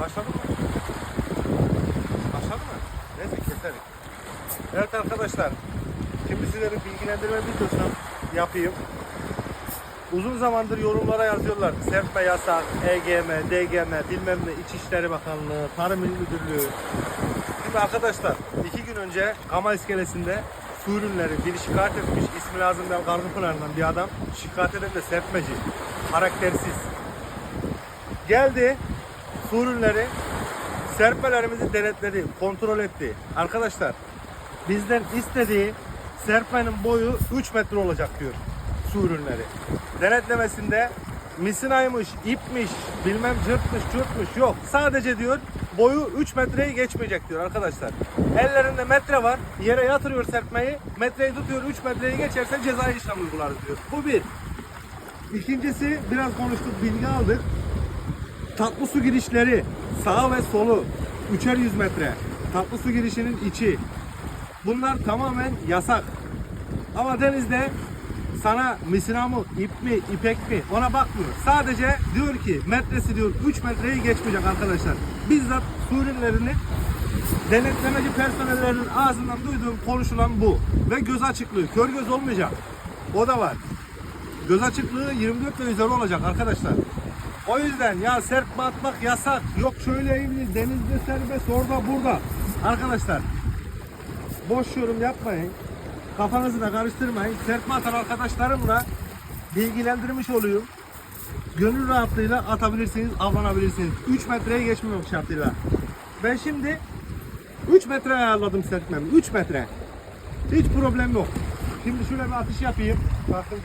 Başladı mı? Başladı mı? Neyse keselim. Evet arkadaşlar. Şimdi sizlere bilgilendirme videosu yapayım. Uzun zamandır yorumlara yazıyorlar. Serpme yasak, EGM, DGM, bilmem ne, İçişleri Bakanlığı, Tarım İl Müdürlüğü. Şimdi arkadaşlar iki gün önce Gama iskelesinde su ürünleri biri şikayet etmiş. ismi lazım ben Kargıpınar'dan bir adam. Şikayet eden de serpmeci. Karaktersiz. Geldi su ürünleri serpmelerimizi denetledi, kontrol etti. Arkadaşlar bizden istediği serpmenin boyu 3 metre olacak diyor su. Denetlemesinde misinaymış, ipmiş, bilmem cırtmış, çırtmış yok. Sadece diyor boyu 3 metreyi geçmeyecek diyor arkadaşlar. Ellerinde metre var. Yere yatırıyor serpmeyi. Metreyi tutuyor 3 metreyi geçerse cezai işlem uygularız diyor. Bu bir. İkincisi biraz konuştuk, bilgi aldık. Tatlı su girişleri sağ ve solu üçer yüz metre. Tatlı su girişinin içi. Bunlar tamamen yasak. Ama denizde sana misina mı, ip mi, ipek mi ona bakmıyor. Sadece diyor ki metresi diyor 3 metreyi geçmeyecek arkadaşlar. Bizzat su ürünlerini denetlemeci personellerinin ağzından duyduğum konuşulan bu. Ve göz açıklığı, kör göz olmayacak. O da var. Göz açıklığı 24 ve üzeri olacak arkadaşlar. O yüzden ya serpme atmak yasak. Yok şöyleymiş, denizde serbest, orada burada. Arkadaşlar boş yorum yapmayın. Kafanızı da karıştırmayın. Serpme atan arkadaşlarımla bilgilendirmiş oluyorum. Gönül rahatlığıyla atabilirsiniz, avlanabilirsiniz. 3 metreye geçmemek şartıyla. Ben şimdi 3 metre ayarladım serpmemi. 3 metre. Hiç problem yok. Şimdi şöyle bir atış yapayım. Bakın